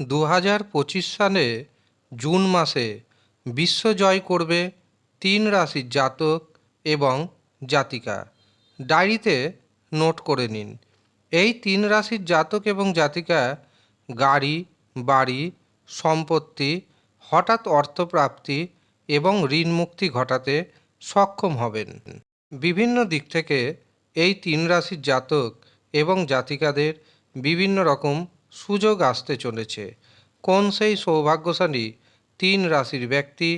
দু হাজার পঁচিশ সালে জুন মাসে বিশ্ব জয় করবে তিন রাশির জাতক এবং জাতিকা। ডায়েরিতে নোট করে নিন। এই তিন রাশির জাতক এবং জাতিকা গাড়ি, বাড়ি, সম্পত্তি, হঠাৎ অর্থপ্রাপ্তি এবং ঋণ মুক্তি ঘটাতে সক্ষম হবেন। বিভিন্ন দিক থেকে এই তিন রাশির জাতক এবং জাতিকাদের বিভিন্ন রকম সুযোগ আসতে চলেছে। কোন সেই সৌভাগ্যশালী তিন রাশির ব্যক্তি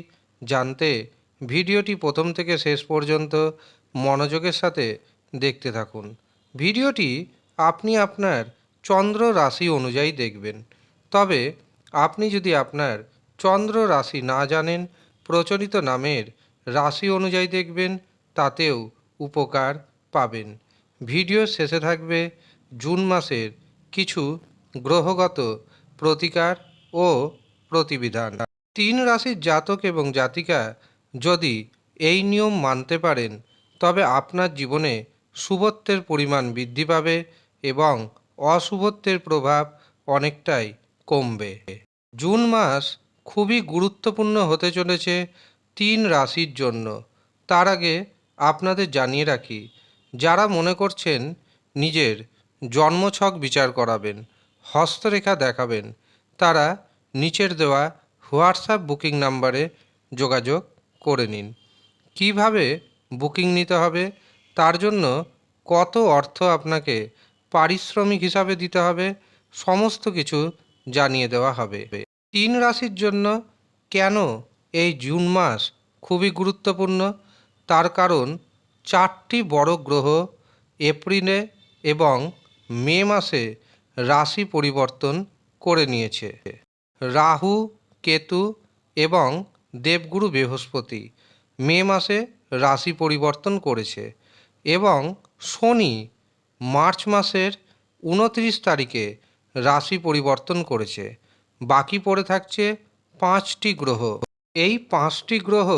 জানতে ভিডিওটি প্রথম থেকে শেষ পর্যন্ত মনোযোগের সাথে দেখতে থাকুন। ভিডিওটি আপনি আপনার চন্দ্র রাশি অনুযায়ী দেখবেন। তবে আপনি যদি আপনার চন্দ্র রাশি না জানেন, প্রচলিত নামের রাশি অনুযায়ী দেখবেন, তাতেও উপকার পাবেন। ভিডিও শেষে থাকবে জুন মাসের কিছু গ্রহগত প্রতিকার ও প্রতিবিধান। তিন রাশির জাতক এবং জাতিকা যদি এই নিয়ম মানতে পারেন, তবে আপনার জীবনে শুভত্বের পরিমাণ বৃদ্ধি পাবে এবং অশুভত্বের প্রভাব অনেকটাই কমবে। জুন মাস খুবই গুরুত্বপূর্ণ হতে চলেছে তিন রাশির জন্য। তার আগে আপনাদের জানিয়ে রাখি, যারা মনে করছেন নিজের জন্মছক বিচার করাবেন হস্তরেখা দেখাবেন। তারা নিচের দেওয়া হোয়াটসঅ্যাপ বুকিং নাম্বারে যোগাযোগ করে নিন। কীভাবে বুকিং নিতে হবে? তার জন্য কত অর্থ আপনাকে পারিশ্রমিক হিসাবে দিতে হবে? সমস্ত কিছু জানিয়ে দেওয়া হবে। তিন রাশির জন্য কেন এই জুন মাস খুবই গুরুত্বপূর্ণ? তার কারণ চারটি বড় গ্রহ এপ্রিলে এবং মে মাসে রাশি পরিবর্তন করে নিয়েছে। রাহু, কেতু এবং দেবগুরু বৃহস্পতি মে মাসে রাশি পরিবর্তন করেছে এবং শনি মার্চ মাসের উনত্রিশ তারিখে রাশি পরিবর্তন করেছে। বাকি পড়ে থাকছে পাঁচটি গ্রহ। এই পাঁচটি গ্রহ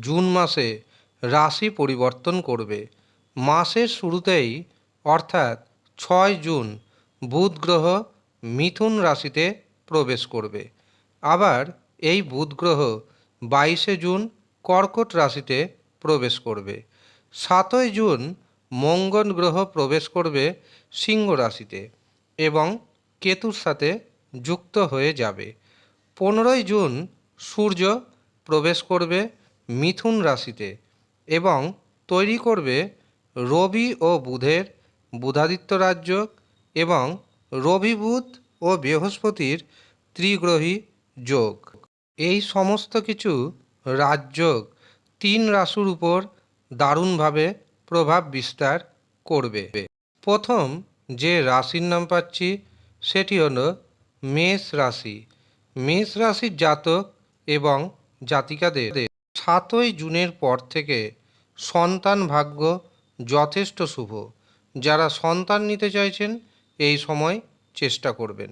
জুন মাসে রাশি পরিবর্তন করবে। মাসের শুরুতেই, অর্থাৎ ছয় জুন বুধ গ্রহ মিথুন রাশিতে প্রবেশ করবে। আবার এই বুধ গ্রহ বাইশে জুন কর্কট রাশিতে প্রবেশ করবে। সাতই জুন মঙ্গল গ্রহ প্রবেশ করবে সিংহ রাশিতে এবং কেতুর সাথে যুক্ত হয়ে যাবে। পনেরোই জুন সূর্য প্রবেশ করবে মিথুন রাশিতে এবং তৈরি করবে রবি ও বুধের বুধাদিত্য রাজ্য এবং রবি বুধ ও বৃহস্পতির ত্রিগ্রহী যোগ। এই সমস্ত কিছু রাজযোগ তিন রাশির উপর দারুণভাবে প্রভাব বিস্তার করবে। প্রথম যে রাশির নাম পাচ্ছি, সেটি হলো মেষ রাশি। মেষ রাশির জাতক এবং জাতিকাদের সাতই জুনের পর থেকে সন্তান ভাগ্য যথেষ্ট শুভ। যারা সন্তান নিতে চাইছেন এই সময় চেষ্টা করবেন।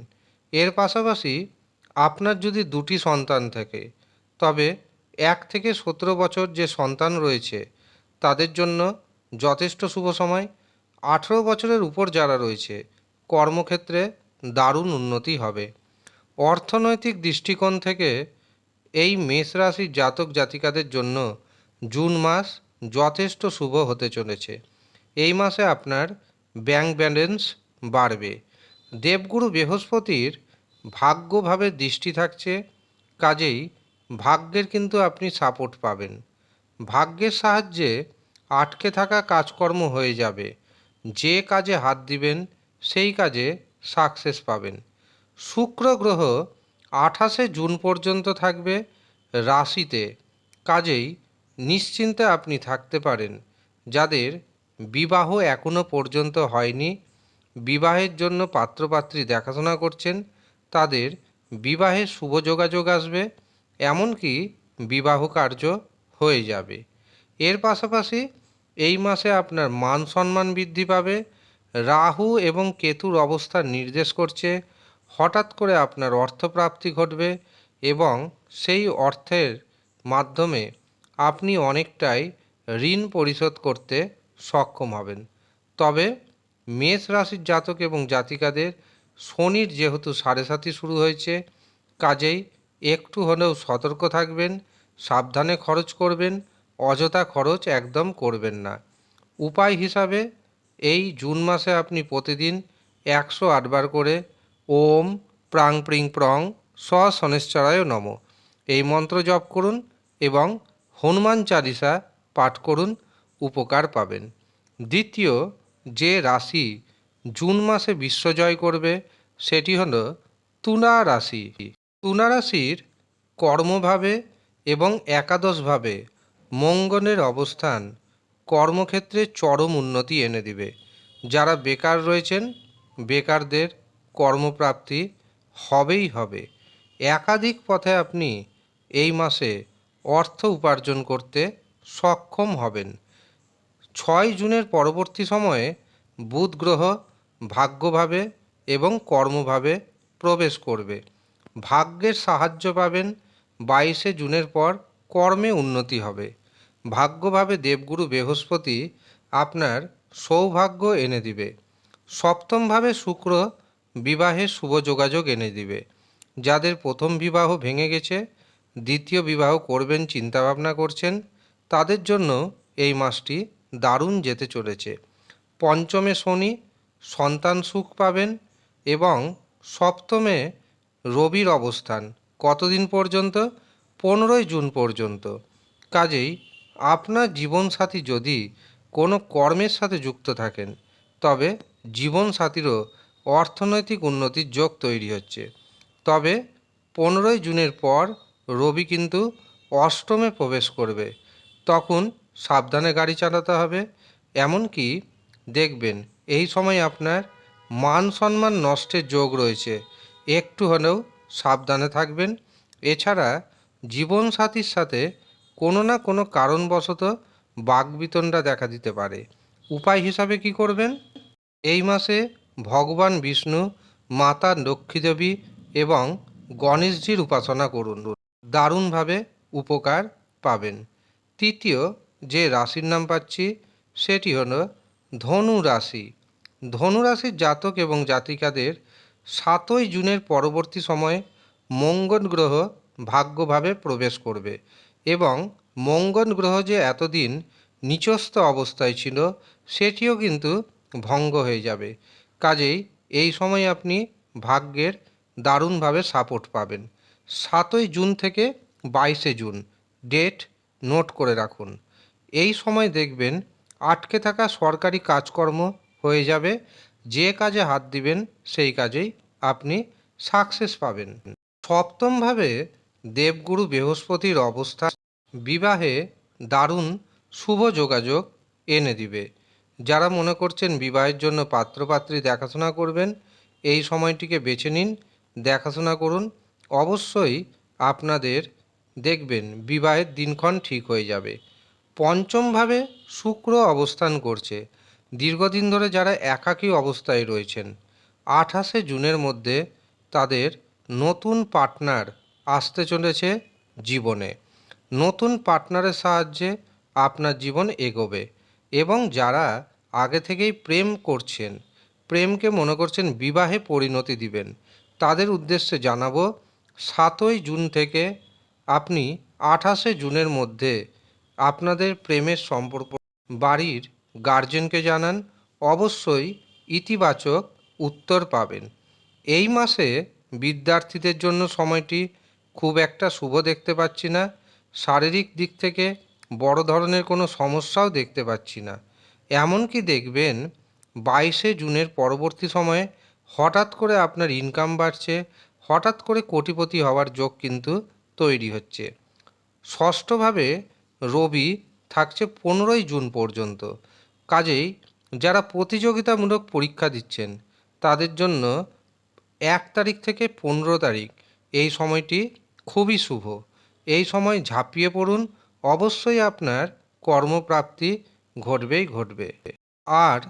এর পাশাপাশি আপনার যদি দুটি সন্তান থাকে, তবে এক থেকে সতেরো বছর যে সন্তান রয়েছে, তাদের জন্য যথেষ্ট শুভ সময়। আঠেরো বছরের উপর যারা রয়েছে, কর্মক্ষেত্রে দারুণ উন্নতি হবে। অর্থনৈতিক দৃষ্টিকোণ থেকে এই মেষ রাশির জাতক জাতিকাদের জন্য জুন মাস যথেষ্ট শুভ হতে চলেছে। এই মাসে আপনার ব্যাংক ব্যালেন্স বাড়বে। দেবগুরু বৃহস্পতির ভাগ্যভাবে দৃষ্টি থাকছে, কাজেই ভাগ্যের কিন্তু আপনি সাপোর্ট পাবেন। ভাগ্যের সাহায্যে আটকে থাকা কাজকর্ম হয়ে যাবে। যে কাজে হাত দিবেন, সেই কাজে সাকসেস পাবেন। শুক্র গ্রহ আঠাশে জুন পর্যন্ত থাকবে রাশিতে, কাজেই নিশ্চিন্তে আপনি থাকতে পারেন। যাদের বিবাহ এখনও পর্যন্ত হয়নি বিবাহের জন্য পাত্রপাত্রী দেখাশোনা করছেন, তাদের বিবাহে শুভ যোগাযোগ আসবে, এমনকি বিবাহ কার্য হয়ে যাবে। এর পাশাপাশি এই মাসে আপনার মান সম্মান বৃদ্ধি পাবে, রাহু এবং কেতুর অবস্থান নির্দেশ করছে, হঠাৎ করে আপনার অর্থপ্রাপ্তি ঘটবে এবং সেই অর্থের মাধ্যমে আপনি অনেকটাই ঋণ পরিশোধ করতে সক্ষম হবেন। তবে মেষ রাশির জাতক এবং জাতিকাদের শনির যেহেতু সাড়ে সাতি শুরু হয়েছে, কাজেই একটু হলেও সতর্ক থাকবেন, সাবধানে খরচ করবেন, অযথা খরচ একদম করবেন না। উপায় হিসাবে এই জুন মাসে আপনি প্রতিদিন একশো আটবার করে ওম, প্রাং, প্রিং, প্রং স শনেশ্চরায় নম। এই মন্ত্র জপ করুন এবং হনুমান চালিসা পাঠ করুন, উপকার পাবেন। দ্বিতীয় যে রাশি জুন মাসে বিশ্বজয় করবে, সেটি হল তুলা রাশি। তুলা রাশির কর্মভাবে এবং একাদশভাবে মঙ্গলের অবস্থান কর্মক্ষেত্রে চরম উন্নতি এনে দিবে। যারা বেকার রয়েছেন, বেকারদের কর্মপ্রাপ্তি হবেই হবে। একাধিক পথে আপনি এই মাসে অর্থ উপার্জন করতে সক্ষম হবেন। ছয় জুনের পরবর্তী সময়ে বুধ গ্রহ ভাগ্যভাবে এবং কর্মভাবে প্রবেশ করবে। ভাগ্যের সাহায্য পাবেন বাইশে জুনের পর কর্মে উন্নতি হবে। ভাগ্যভাবে দেবগুরু বৃহস্পতি আপনার সৌভাগ্য এনে দিবে। সপ্তমভাবে শুক্র বিবাহে শুভ যোগাযোগ এনে দিবে। যাদের প্রথম বিবাহ ভেঙে গেছে, দ্বিতীয় বিবাহ করবেন, চিন্তাভাবনা করছেন, তাদের জন্য এই মাসটি দারুণ যেতে চলেছে। পঞ্চমে শনি, সন্তান সুখ পাবেন এবং সপ্তমে রবির অবস্থান। কতদিন পর্যন্ত? পনেরোই জুন পর্যন্ত। কাজেই আপনার জীবনসাথী যদি কোনো কর্মের সাথে যুক্ত থাকেন, তবে জীবনসাথীরও অর্থনৈতিক উন্নতির যোগ তৈরি হচ্ছে। তবে পনেরোই জুনের পর রবি কিন্তু অষ্টমে প্রবেশ করবে। তখন সাবধানে গাড়ি চালাতে হবে। এমনকি দেখবেন, এই সময় আপনার মান সম্মান নষ্টের যোগ রয়েছে। একটু হলেও সাবধানে থাকবেন। এছাড়া জীবনসাথীর সাথে কোনো না কোনো কারণবশত বাগবিতণ্ডা দেখা দিতে পারে। উপায় হিসাবে কি করবেন? এই মাসে ভগবান বিষ্ণু, মাতা লক্ষ্মীদেবী এবং গণেশজির উপাসনা করুন। দারুণভাবে উপকার পাবেন। তৃতীয় যে রাশির নাম পাচ্ছি, সেটি হলো ধনু রাশি। ধনু রাশির জাতক এবং জাতিকাদের সাতই জুনের পরবর্তী সময়ে মঙ্গল গ্রহ ভাগ্যভাবে প্রবেশ করবে এবং মঙ্গল গ্রহ যে এতদিন নিচস্থ অবস্থায় ছিল, সেটিও কিন্তু ভঙ্গ হয়ে যাবে। কাজেই এই সময় আপনি ভাগ্যের দারুণভাবে সাপোর্ট পাবেন। সাতই জুন থেকে বাইশে জুন। ডেট নোট করে রাখুন। এই সময় দেখবেন আটকে থাকা সরকারি কাজকর্ম হয়ে যাবে, যে কাজে হাত দিবেন সেই কাজেই আপনি সাকসেস পাবেন। সপ্তমভাবে দেবগুরু বৃহস্পতির অবস্থা, বিবাহে দারুণ শুভ যোগাযোগ এনে দিবে। যারা মনে করছেন বিবাহের জন্য পাত্রপাত্রী দেখাশোনা করবেন, এই সময়টিকে বেছে নিন, দেখাশোনা করুন, অবশ্যই আপনাদের দেখবেন বিবাহের দিনক্ষণ ঠিক হয়ে যাবে। পঞ্চমভাবে শুক্র অবস্থান করছে। দীর্ঘদিন ধরে যারা একাকী অবস্থায় রয়েছেন, আঠাশে জুনের মধ্যে তাদের নতুন পার্টনার আসতে চলেছে জীবনে। নতুন পার্টনারের সাহায্যে আপনার জীবন এগোবে এবং যারা আগে থেকেই প্রেম করছেন, প্রেমকে মনে করছেন বিবাহে পরিণতি দিবেন, তাদের উদ্দেশ্যে জানাব, সাতই জুন থেকে আপনি আঠাশে জুনের মধ্যে আপনাদের প্রেমের সম্পর্ক। বাড়ির গার্জেনকে জানান, অবশ্যই ইতিবাচক উত্তর পাবেন। এই মাসে বিদ্যার্থীদের জন্য সময়টি খুব একটা শুভ দেখতে পাচ্ছি না। শারীরিক দিক থেকে বড় ধরনের কোনো সমস্যাও দেখতে পাচ্ছি না। এমনকি দেখবেন, বাইশে জুনের পরবর্তী সময়ে হঠাৎ করে আপনার ইনকাম বাড়ছে, হঠাৎ করে কোটিপতি হওয়ার যোগ কিন্তু তৈরি হচ্ছে। ষষ্ঠভাবে রবি থাকছে পনেরোই জুন পর্যন্ত। কাজেই যারা প্রতিযোগিতামূলক পরীক্ষা দিচ্ছেন, তাদের জন্য এক তারিখ থেকে পনেরো তারিখ। এই সময়টি খুবই শুভ। এই সময় ঝাঁপিয়ে পড়ুন, অবশ্যই আপনার কর্মপ্রাপ্তি ঘটবেই ঘটবে। আর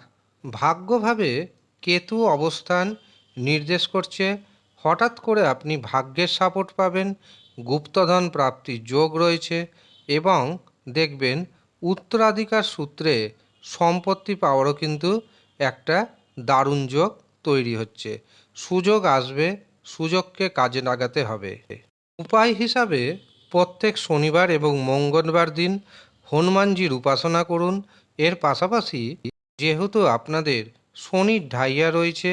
ভাগ্যভাবে কেতু অবস্থান নির্দেশ করছে, হঠাৎ করে আপনি ভাগ্যের সাপোর্ট পাবেন, গুপ্তধন প্রাপ্তির যোগ রয়েছে এবং দেখবেন উত্তরাধিকার সূত্রে সম্পত্তি পাওয়ারও কিন্তু একটা দারুণ যোগ তৈরি হচ্ছে। সুযোগ আসবে, সুযোগকে কাজে লাগাতে হবে। উপায় হিসাবে প্রত্যেক শনিবার এবং মঙ্গলবার দিন হনুমানজির উপাসনা করুন। এর পাশাপাশি যেহেতু আপনাদের শনির ঢাইয়া রয়েছে,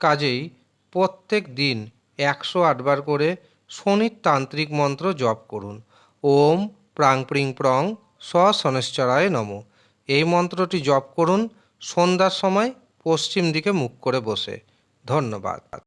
কাজেই প্রত্যেক দিন একশো আটবার করে শনির তান্ত্রিক মন্ত্র জপ করুন। ওম প্রাং প্রিং প্রং স নম। এই মন্ত্রটি জপ করুন, সন্ধ্যার সময় পশ্চিম দিকে মুখ করে বসে। ধন্যবাদ।